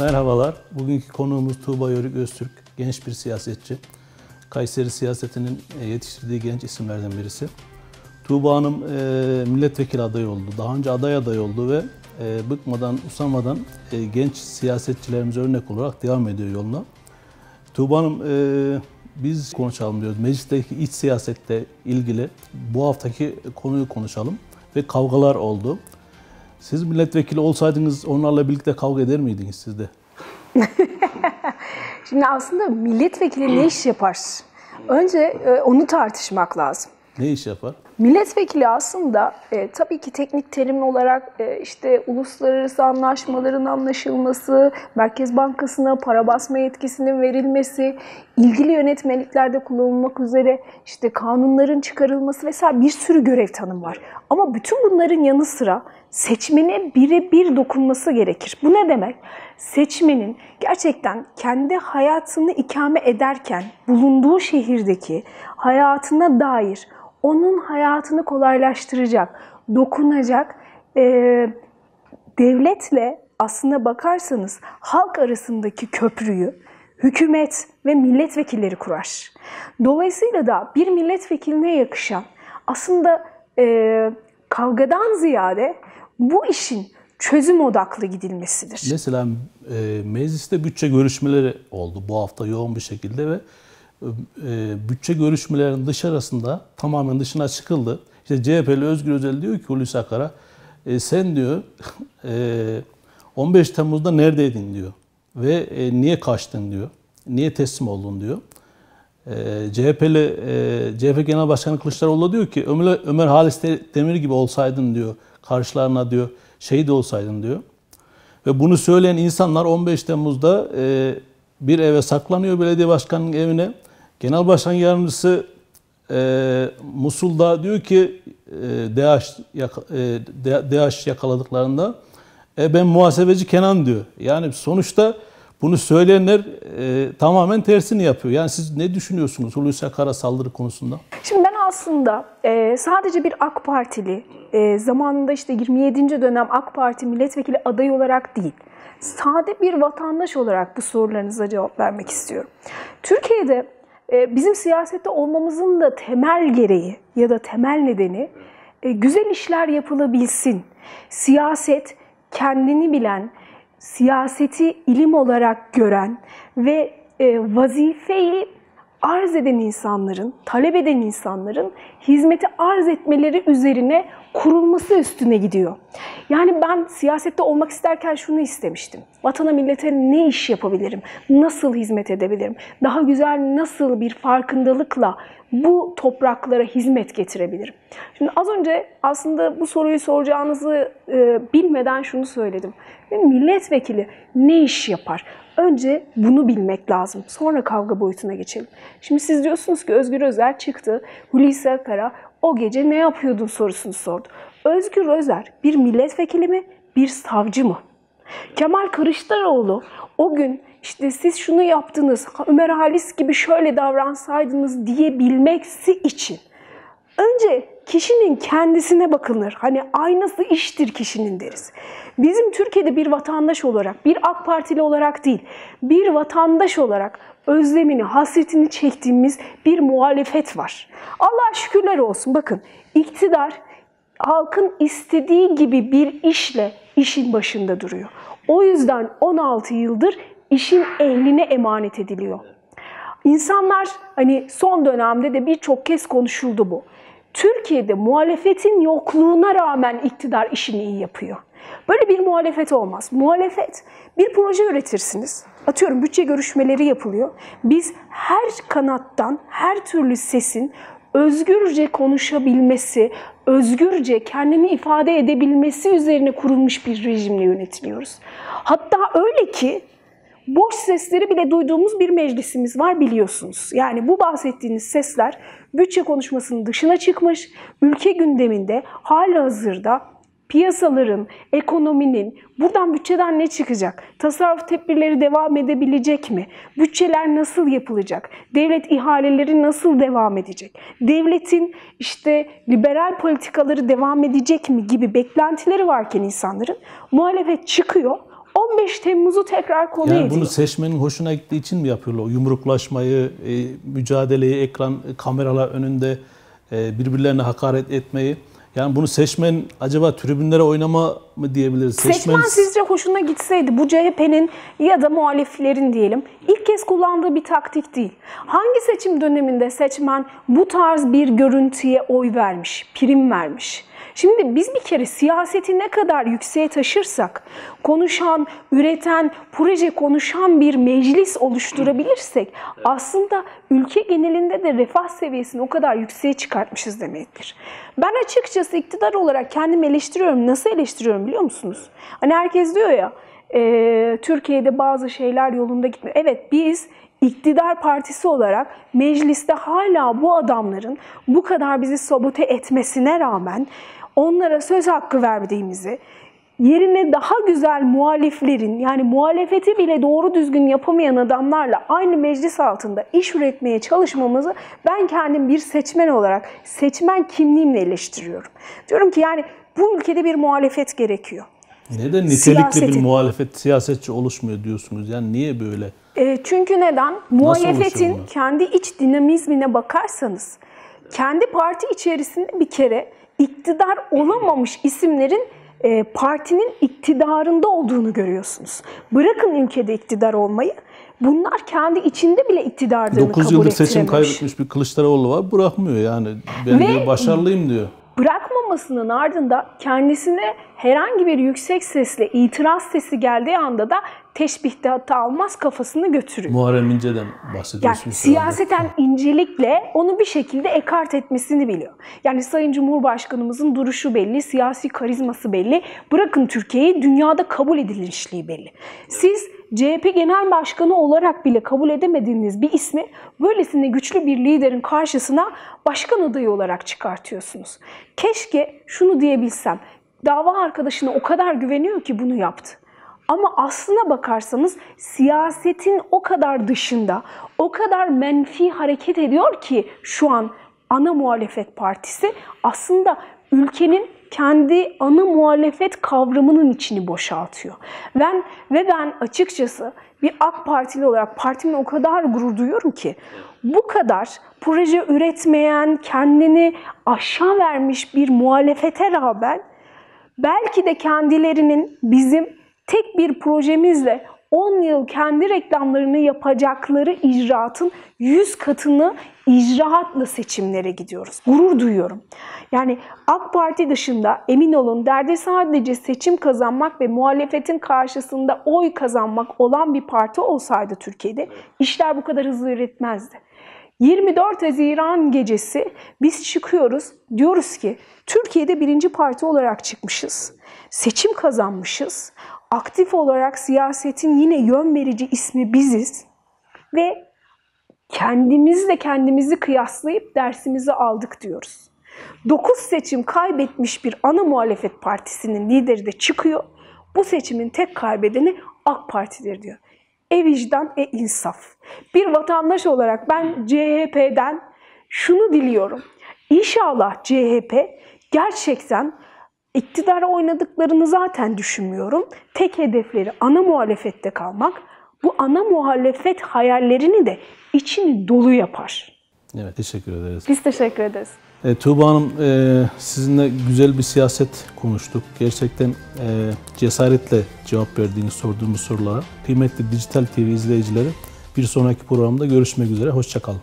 Merhabalar. Bugünkü konuğumuz Tuğba Yörük Öztürk. Genç bir siyasetçi. Kayseri siyasetinin e, yetiştirdiği genç isimlerden birisi. Tuğba Hanım e, milletvekili adayı oldu. Daha önce aday adayı oldu ve e, bıkmadan, usamadan genç siyasetçilerimize örnek olarak devam ediyor yoluna. Tuğba Hanım biz konuşalım diyoruz. Meclisteki iç siyasette ilgili bu haftaki konuyu konuşalım ve kavgalar oldu. Siz milletvekili olsaydınız onlarla birlikte kavga eder miydiniz siz de? Şimdi aslında milletvekili ne iş yapar? Önce e, onu tartışmak lazım. Ne iş yapar? Milletvekili aslında e, tabii ki teknik terim olarak e, işte uluslararası anlaşmaların anlaşılması, Merkez Bankası'na para basma yetkisinin verilmesi, ilgili yönetmeliklerde kullanılmak üzere işte kanunların çıkarılması vesaire bir sürü görev tanım var. Ama bütün bunların yanı sıra seçmene birebir dokunması gerekir. Bu ne demek? Seçmenin gerçekten kendi hayatını ikame ederken bulunduğu şehirdeki hayatına dair onun hayatını kolaylaştıracak, dokunacak, e, devletle aslına bakarsanız halk arasındaki köprüyü hükümet ve milletvekilleri kurar. Dolayısıyla da bir milletvekiline yakışan aslında e, kavgadan ziyade bu işin çözüm odaklı gidilmesidir. Mesela e, mecliste bütçe görüşmeleri oldu bu hafta yoğun bir şekilde ve bütçe görüşmelerinin dışarısında tamamen dışına çıkıldı. İşte CHP'li Özgür Özel diyor ki Hulusi Akar'a e, sen diyor e, 15 Temmuz'da neredeydin diyor ve e, niye kaçtın diyor. Niye teslim oldun diyor. E, CHP'li e, CHP Genel Başkanı Kılıçdaroğlu diyor ki Ömer, Ömer Halis Demir gibi olsaydın diyor karşılarına diyor şehit olsaydın diyor. Ve bunu söyleyen insanlar 15 Temmuz'da e, bir eve saklanıyor belediye başkanının evine. Genel Başkan Yardımcısı e, Musul'da diyor ki e, DH, yaka, e, DH yakaladıklarında e, ben muhasebeci Kenan diyor. Yani sonuçta bunu söyleyenler e, tamamen tersini yapıyor. Yani siz ne düşünüyorsunuz Hulusi Akar'a saldırı konusunda? Şimdi ben aslında e, sadece bir AK Partili, e, zamanında işte 27. dönem AK Parti milletvekili adayı olarak değil, sade bir vatandaş olarak bu sorularınıza cevap vermek istiyorum. Türkiye'de bizim siyasette olmamızın da temel gereği ya da temel nedeni e, güzel işler yapılabilsin. Siyaset kendini bilen, siyaseti ilim olarak gören ve e, vazifeyi arz eden insanların, talep eden insanların hizmeti arz etmeleri üzerine kurulması üstüne gidiyor. Yani ben siyasette olmak isterken şunu istemiştim. Vatana millete ne iş yapabilirim? Nasıl hizmet edebilirim? Daha güzel nasıl bir farkındalıkla bu topraklara hizmet getirebilirim? Şimdi az önce aslında bu soruyu soracağınızı e, bilmeden şunu söyledim. Milletvekili ne iş yapar? Önce bunu bilmek lazım. Sonra kavga boyutuna geçelim. Şimdi siz diyorsunuz ki Özgür Özel çıktı. Hulusi Akar'a o gece ne yapıyordun sorusunu sordu. Özgür Özer bir milletvekili mi, bir savcı mı? Kemal Kılıçdaroğlu o gün işte siz şunu yaptınız, Ömer Halis gibi şöyle davransaydınız diyebilmeksi için önce kişinin kendisine bakılır. Hani aynası iştir kişinin deriz. Bizim Türkiye'de bir vatandaş olarak, bir AK Partili olarak değil, bir vatandaş olarak özlemini, hasretini çektiğimiz bir muhalefet var. Allah şükürler olsun. Bakın iktidar halkın istediği gibi bir işle işin başında duruyor. O yüzden 16 yıldır işin ehline emanet ediliyor. İnsanlar hani son dönemde de birçok kez konuşuldu bu. Türkiye'de muhalefetin yokluğuna rağmen iktidar işini iyi yapıyor. Böyle bir muhalefet olmaz. Muhalefet bir proje üretirsiniz. Atıyorum bütçe görüşmeleri yapılıyor. Biz her kanattan her türlü sesin özgürce konuşabilmesi, özgürce kendini ifade edebilmesi üzerine kurulmuş bir rejimle yönetiliyoruz. Hatta öyle ki boş sesleri bile duyduğumuz bir meclisimiz var biliyorsunuz. Yani bu bahsettiğiniz sesler bütçe konuşmasının dışına çıkmış, ülke gündeminde hala hazırda piyasaların, ekonominin, buradan bütçeden ne çıkacak? Tasarruf tedbirleri devam edebilecek mi? Bütçeler nasıl yapılacak? Devlet ihaleleri nasıl devam edecek? Devletin işte liberal politikaları devam edecek mi gibi beklentileri varken insanların muhalefet çıkıyor. 15 Temmuz'u tekrar konu Yani ediyor. bunu seçmenin hoşuna gittiği için mi yapıyorlar? O yumruklaşmayı, e, mücadeleyi, ekran e, kameralar önünde e, birbirlerine hakaret etmeyi. Yani bunu seçmen acaba tribünlere oynama mı diyebiliriz? Seçmen sizce hoşuna gitseydi bu CHP'nin ya da muhaliflerin diyelim ilk kez kullandığı bir taktik değil. Hangi seçim döneminde seçmen bu tarz bir görüntüye oy vermiş, prim vermiş? Şimdi biz bir kere siyaseti ne kadar yükseğe taşırsak, konuşan, üreten, proje konuşan bir meclis oluşturabilirsek aslında ülke genelinde de refah seviyesini o kadar yükseğe çıkartmışız demektir. Ben açıkçası iktidar olarak kendimi eleştiriyorum. Nasıl eleştiriyorum biliyor musunuz? Hani herkes diyor ya, e, Türkiye'de bazı şeyler yolunda gitmiyor. Evet biz iktidar partisi olarak mecliste hala bu adamların bu kadar bizi sabote etmesine rağmen onlara söz hakkı verdiğimizi, yerine daha güzel muhaliflerin yani muhalefeti bile doğru düzgün yapamayan adamlarla aynı meclis altında iş üretmeye çalışmamızı ben kendim bir seçmen olarak seçmen kimliğimle eleştiriyorum. Diyorum ki yani bu ülkede bir muhalefet gerekiyor. Neden nitelikli Siyaseti. bir muhalefet, siyasetçi oluşmuyor diyorsunuz? Yani niye böyle? E, çünkü neden? Muhalefetin kendi iç dinamizmine bakarsanız, kendi parti içerisinde bir kere iktidar olamamış isimlerin e, partinin iktidarında olduğunu görüyorsunuz. Bırakın ülkede iktidar olmayı, bunlar kendi içinde bile iktidarlığını 9 kabul yıldır seçim kaybetmiş bir Kılıçdaroğlu var. Bırakmıyor yani. Ben Ve- diyor, başarılıyım diyor. bırakmamasının ardında kendisine herhangi bir yüksek sesle itiraz sesi geldiği anda da teşbihte hata almaz kafasını götürüyor. Muharrem İnce'den Yani bahsediyorsunuz. siyaseten incelikle onu bir şekilde ekart etmesini biliyor. Yani Sayın Cumhurbaşkanımızın duruşu belli, siyasi karizması belli. Bırakın Türkiye'yi dünyada kabul edilmişliği belli. Siz CHP Genel Başkanı olarak bile kabul edemediğiniz bir ismi böylesine güçlü bir liderin karşısına başkan adayı olarak çıkartıyorsunuz. Keşke şunu diyebilsem. Dava arkadaşına o kadar güveniyor ki bunu yaptı. Ama aslına bakarsanız siyasetin o kadar dışında, o kadar menfi hareket ediyor ki şu an ana muhalefet partisi aslında ülkenin kendi ana muhalefet kavramının içini boşaltıyor. Ben ve ben açıkçası bir AK Partili olarak partimle o kadar gurur duyuyorum ki bu kadar proje üretmeyen, kendini aşağı vermiş bir muhalefete rağmen belki de kendilerinin bizim tek bir projemizle 10 yıl kendi reklamlarını yapacakları icraatın 100 katını icraatla seçimlere gidiyoruz. Gurur duyuyorum. Yani AK Parti dışında emin olun derdi sadece seçim kazanmak ve muhalefetin karşısında oy kazanmak olan bir parti olsaydı Türkiye'de işler bu kadar hızlı üretmezdi. 24 Haziran gecesi biz çıkıyoruz. Diyoruz ki Türkiye'de birinci parti olarak çıkmışız. Seçim kazanmışız. Aktif olarak siyasetin yine yön verici ismi biziz. Ve kendimizle kendimizi kıyaslayıp dersimizi aldık diyoruz. 9 seçim kaybetmiş bir ana muhalefet partisinin lideri de çıkıyor. Bu seçimin tek kaybedeni AK Parti'dir diyor. E vicdan, e insaf. Bir vatandaş olarak ben CHP'den şunu diliyorum. İnşallah CHP gerçekten iktidara oynadıklarını zaten düşünmüyorum. Tek hedefleri ana muhalefette kalmak. Bu ana muhalefet hayallerini de içini dolu yapar. Evet teşekkür ederiz. Biz teşekkür ederiz. E, Tuğba Hanım e, sizinle güzel bir siyaset konuştuk. Gerçekten e, cesaretle cevap verdiğiniz sorduğumuz sorulara. Kıymetli Dijital TV izleyicileri bir sonraki programda görüşmek üzere. Hoşçakalın.